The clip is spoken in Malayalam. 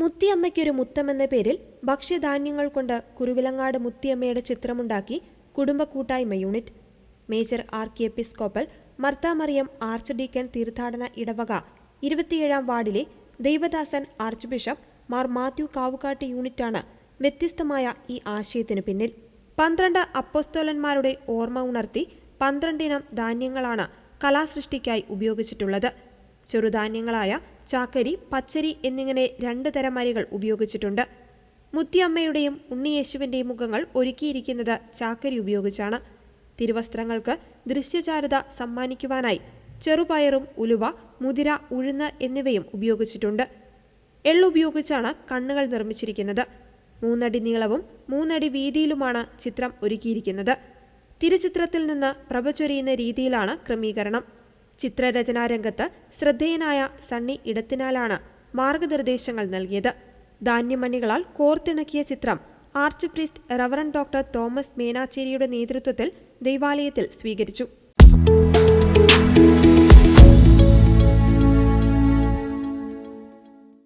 മുത്തിയമ്മയ്ക്കൊരു മുത്തമെന്ന പേരിൽ ഭക്ഷ്യധാന്യങ്ങൾ കൊണ്ട് കുരുവിലങ്ങാട് മുത്തിയമ്മയുടെ ചിത്രമുണ്ടാക്കി കുടുംബ കൂട്ടായ്മ unit. Major archiepiscopal Marthamariyam archdeacon തീർത്ഥാടന ഇടവക ഇരുപത്തിയേഴാം വാർഡിലെ ദൈവദാസൻ ആർച്ച് ബിഷപ്പ് മാർ മാത്യു കാവുകാട്ട് യൂണിറ്റാണ് വ്യത്യസ്തമായ ഈ ആശയത്തിനു പിന്നിൽ. പന്ത്രണ്ട് അപ്പോസ്തോലന്മാരുടെ ഓർമ്മ ഉണർത്തി പന്ത്രണ്ടിനം ധാന്യങ്ങളാണ് കലാസൃഷ്ടിക്കായി ഉപയോഗിച്ചിട്ടുള്ളത്. ചെറുധാന്യങ്ങളായ ചാക്കരി പച്ചരി എന്നിങ്ങനെ രണ്ട് തരം അരികൾ ഉപയോഗിച്ചിട്ടുണ്ട്. മുത്തിയമ്മയുടെയും ഉണ്ണിയേശുവിന്റെയും മുഖങ്ങൾ ഒരുക്കിയിരിക്കുന്നത് ചാക്കരി ഉപയോഗിച്ചാണ്. തിരുവസ്ത്രങ്ങൾക്ക് ദൃശ്യചാരുത സമ്മാനിക്കുവാനായി ചെറുപയറും ഉലുവ മുതിര ഉഴുന്ന് എന്നിവയും ഉപയോഗിച്ചിട്ടുണ്ട്. എള്ളുപയോഗിച്ചാണ് കണ്ണുകൾ നിർമ്മിച്ചിരിക്കുന്നത്. മൂന്നടി നീളവും മൂന്നടി വീതിയിലുമാണ് ചിത്രം ഒരുക്കിയിരിക്കുന്നത്. തിരുചിത്രത്തിൽ നിന്ന് പ്രഭചൊരിയുന്ന രീതിയിലാണ് ക്രമീകരണം. ചിത്രരചനാ രംഗത്ത് ശ്രദ്ധേയനായ സണ്ണി ഇടത്തിനാലാണ് മാർഗനിർദ്ദേശങ്ങൾ നൽകിയത്. ധാന്യമണികളാൽ കോർത്തിണക്കിയ ചിത്രം archpriest reverend doctor Thomas മേനാച്ചേരിയുടെ നേതൃത്വത്തിൽ ദൈവാലയത്തിൽ സ്വീകരിച്ചു.